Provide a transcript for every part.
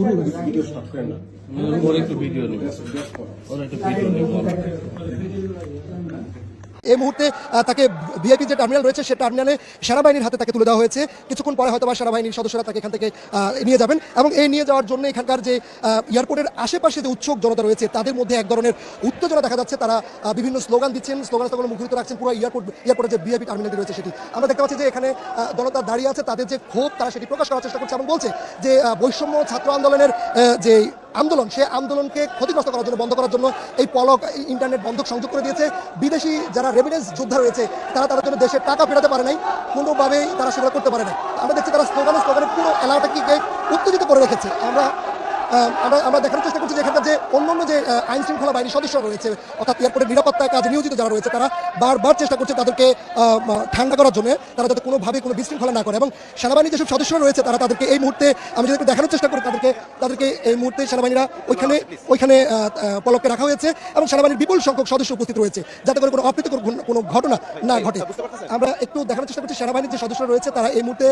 শুরু ভিডিও করেন না। ওর একটু ভিডিও নেব ওর একটা ভিডিও নেব এই মুহূর্তে তাকে ভিআইপি যে টার্মিনাল রয়েছে, সে টার্মিনালে সেনাবাহিনীর হাতে তাকে তুলে দেওয়া হয়েছে। কিছুক্ষণ পরে হয়তো সেনাবাহিনীর সদস্যরা তাকে এখান থেকে নিয়ে যাবেন এবং এই নিয়ে যাওয়ার জন্য এখানকার যে এয়ারপোর্টের আশেপাশে যে উৎসুক জনতা রয়েছে, তাদের মধ্যে এক ধরনের উত্তেজনা দেখা যাচ্ছে। তারা বিভিন্ন স্লোগান দিচ্ছেন। স্লোগান স্লোগান মুখরিত রাখছেন। পুরো এয়ারপোর্ট এয়ারপোর্টের যে ভিআইপি টার্মিনালটি রয়েছে সেটি। আমরা দেখতে পাচ্ছি যে এখানে জনতা দাঁড়িয়ে আছে। তাদের যে ক্ষোভ, তারা সেটি প্রকাশ করার চেষ্টা করছে এবং বলছে যে বৈষম্য ছাত্র আন্দোলনের যে আন্দোলন, সে আন্দোলনকে ক্ষতিগ্রস্ত করার জন্য, বন্ধ করার জন্য এই পলক ইন্টারনেট বন্ধক সংযোগ করে দিয়েছে। বিদেশি যারা রেভিডেন্স যোদ্ধা রয়েছে, তারা তাদের জন্য দেশের টাকা ফেরাতে পারে নাই। কোনোভাবেই তারা সেগুলো করতে পারে না আমরা দেখছি তারা স্লোগানে স্লোগানে পুরো এলাকাটাকে উত্তেজিত করে রেখেছে। আমরা আমরা আমরা দেখানোর চেষ্টা করছি যে এখানকার যে অন্যান্য যে আইন শৃঙ্খলা বাহিনীর সদস্য রয়েছে অর্থাৎ এয়ারপোর্টের নিরাপত্তায় কাজে নিয়োজিত যারা রয়েছে তারা বারবার চেষ্টা করছে তাদেরকে ঠান্ডা করার জন্য তারা যাতে কোনোভাবে কোনো বিশৃঙ্খলা না করে এবং সেনাবাহিনীর যেসব সদস্যরা রয়েছে তারা তাদেরকে এই মুহূর্তে আমি যদি দেখানোর চেষ্টা করি তাদেরকে তাদেরকে এই মুহূর্তে সেনাবাহিনীরা ওইখানে ওইখানে আহ, রাখা হয়েছে এবং সেনাবাহিনীর বিপুল সংখ্যক সদস্য উপস্থিত রয়েছে যাতে করে কোনো অপ্রীতিকর কোনো ঘটনা না ঘটে। আমরা একটু দেখানোর চেষ্টা করছি সেনাবাহিনীর যে সদস্যরা রয়েছে তারা এই মুহূর্তে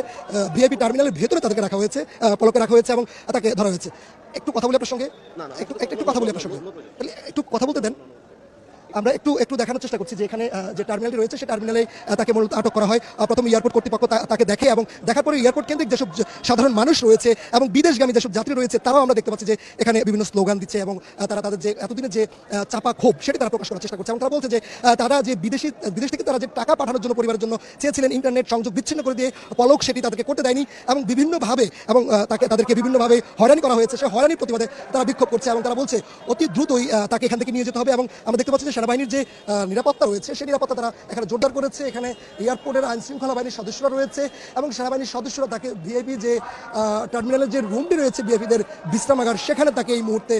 ভিআইপি টার্মিনালের ভেতরে তাদেরকে রাখা হয়েছে পলকে রাখা হয়েছে এবং তাকে ধরা হয়েছে। একটু কথা বলি আপনার সঙ্গে? একটু একটু একটু কথা বলি আপনার সঙ্গে। তাহলে একটু কথা বলতে দেন। আমরা একটু একটু দেখানোর চেষ্টা করছি যে এখানে যে টার্মিনালটি রয়েছে সেই টার্মিনালে তাকে মূলত আটক করা হয়। প্রথম এয়ারপোর্ট কর্তৃপক্ষ তাকে দেখে এবং দেখার পরে এয়ারপোর্ট কেন্দ্রিক যেসব সাধারণ মানুষ রয়েছে এবং বিদেশগামী যেসব যাত্রী রয়েছে, তারাও আমরা দেখতে পাচ্ছি যে এখানে বিভিন্ন স্লোগান দিচ্ছে এবং তারা তাদের যে, এতদিনের যে চাপা ক্ষোভ, সেটি তারা প্রকাশ করার চেষ্টা করছে। এবং তারা বলছে যে তারা যে বিদেশি, বিদেশ থেকে তারা যে টাকা পাঠানোর জন্য পরিবারের জন্য চেয়েছিলেন ইন্টারনেট সংযোগ বিচ্ছিন্ন করে দিয়ে পলক সেটি তাদেরকে করতে দেয়নি এবং বিভিন্নভাবে এবং তাকে, তাদেরকে বিভিন্নভাবে হয়রানি করা হয়েছে। সে হয়রানির প্রতিবাদে তারা বিক্ষোভ করছে এবং তারা বলছে, অতি দ্রুতই তাকে এখান থেকে নিয়ে যেতে হবে এবং আমরা দেখতে পাচ্ছি যে সেনাবাহিনীর যে নিরাপত্তা রয়েছে, সেই নিরাপত্তা তারা এখানে জোরদার করেছে। এখানে এয়ারপোর্টের আইন শৃঙ্খলা বাহিনীর সদস্যরা রয়েছে এবং সেনাবাহিনীর সদস্যরা তাকে ভিআইপি যে টার্মিনালের যে রুমটি রয়েছে ভিআইপিদের বিশ্রামাগার, সেখানে তাকে এই মুহূর্তে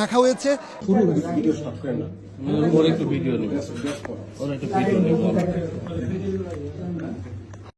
রাখা হয়েছে। Video video